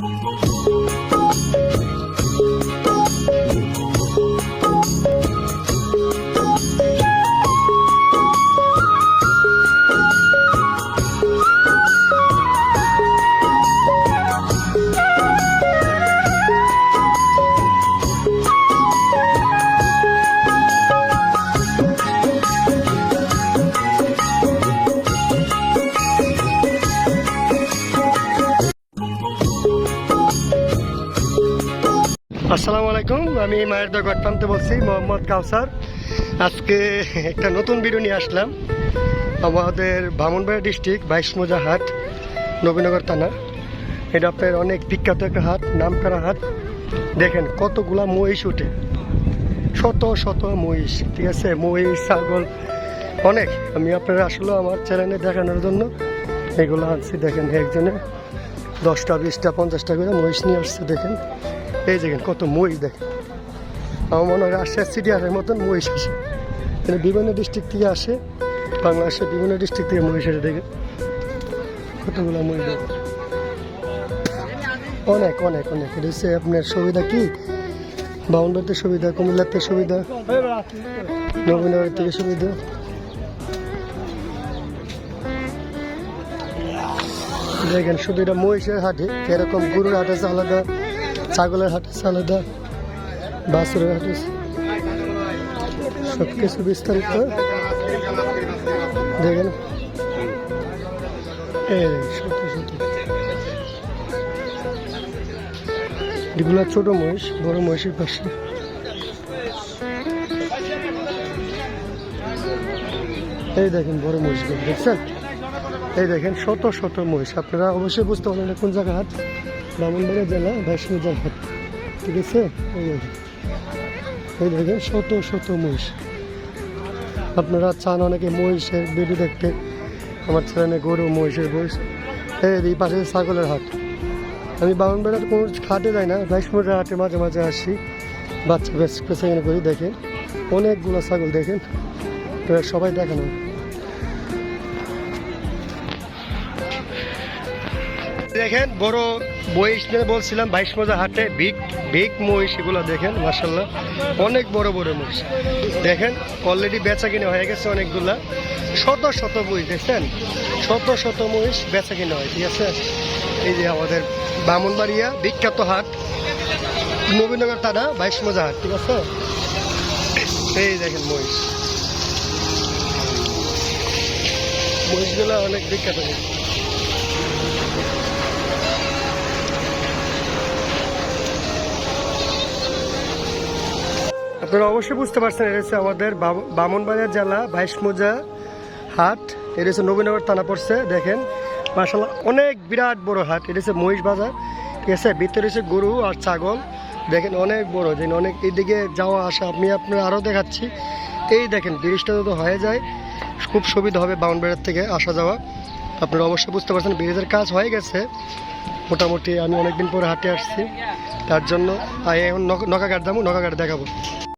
Música আসসালামু আলাইকুম। আমি মায়ের দা গটপান্তে বলছি, মোহাম্মদ কাউসার। আজকে একটা নতুন ভিডিও নিয়ে আসলাম। আমাদের বামনবাড়ি ডিস্ট্রিক্ট বাইশ মোজা হাট নবীনগর থানা। এটা আপনার অনেক বিখ্যাত একটা হাট নাম করা হাট। দেখেন কতগুলা মহিষ উঠে। শত শত মহিষ, ঠিক আছে? মহিষ, ছাগল, অনেক। আমি আপনারা আসলে আমার চ্যানেলে দেখানোর জন্য এগুলো আনছি। দেখেন একজনে দশটা, বিশটা, পঞ্চাশটা করে মহিষ নিয়ে আসছে, দেখেন। এই দেখেন, কত মহিষ দেখেন। আমার মনে হয় রাজশাহী সিটিয়ারের মতন মহিষ আসে। এখানে বিভিন্ন ডিস্ট্রিক্ট থেকে আসে। বাংলাদেশের বিভিন্ন ডিস্ট্রিক্ট থেকে মহিষ আসে, দেখেন। কতগুলো মহিষ অনেক অনেক অনেক। হচ্ছে আপনার সুবিধা কি? বাউন্ডারিতে সুবিধা, কুমিল্লাতে সুবিধা, নবীনগরের থেকে সুবিধা। দেখেন, শুধু এটা মহিষের হাটে, এরকম গরুর হাট আছে, আলাদা, ছাগলের হাট আছে, আলাদা, বাছুরের হাট আছে। সব কিছু বিস্তারিত দেখেন। এগুলো ছোট মহিষ, বড় মহিষের পাশে। এই দেখেন, বড় মহিষগুলো, দেখছেন? এই দেখেন, শত শত মহিষ। আপনারা অবশ্যই বুঝতে পারবেন এটা কোন জায়গা হাট? ব্রাহ্মণবাড়িয়া জেলা বৈষ্ণব হাট। ঠিক আছে? এই দেখেন। শত শত মহিষ। আপনারা চান অনেকে মহিষের ভিডিও দেখতে। আমার ছেলে গরু, মহিষের বয়স এই পাশে ছাগলের হাট। আমি বাউনবেড়ার কোনো হাটে যাই না বৈষ্ণবের হাটে মাঝে মাঝে আসি। বাচ্চা বেশ পেছাগানি করি দেখেন। অনেকগুলো ছাগল দেখেন। সবাই দেখেন। দেখেন, বড় নিয়ে বলছিলাম, বাইশ মজা হাটে, বিগ বিগ মহিষ এগুলো দেখেন মার্শাল্লাহ অনেক বড় বড় মহিষ। দেখেন অলরেডি বেচা কিনে হয়ে গেছে অনেকগুলা। শত শত মহিষ দেখছেন? শত শত মহিষ বেচা কিনে হয়, ঠিক আছে? এই যে আমাদের বামনবাড়িয়া বিখ্যাত হাট, নবীনগর থানা, বাইশ মজা হাট, ঠিক আছে? এই দেখেন মহিষ। মহিষগুলো অনেক বিখ্যাত। আপনারা অবশ্যই বুঝতে পারছেন, এটা হচ্ছে আমাদের বাম- বামনবাড়িয়া জেলা, বাইশমোজা হাট, এটা হচ্ছে নবীনগর থানা পড়ছে, দেখেন। মাসাল্লাহ অনেক বিরাট বড় হাট, এটা হচ্ছে মহিষ বাজার। ঠিক আছে, ভিতরে হচ্ছে গরু আর ছাগল, দেখেন অনেক বড়, যেন অনেক এইদিকে যাওয়া, আসা, আমি আপনার আরও দেখাচ্ছি। এই দেখেন, ব্রিজটা যদি হয়ে যায়, খুব সুবিধা হবে বাউনবাড়িয়ার থেকে আসা যাওয়া। আপনারা অবশ্যই বুঝতে পারছেন, ব্রিজের কাজ হয়ে গেছে। মোটামুটি আমি অনেকদিন পরে হাটে আসছি, তার জন্য এখন নকাঘাট যাব, নকাঘাট দেখাবো।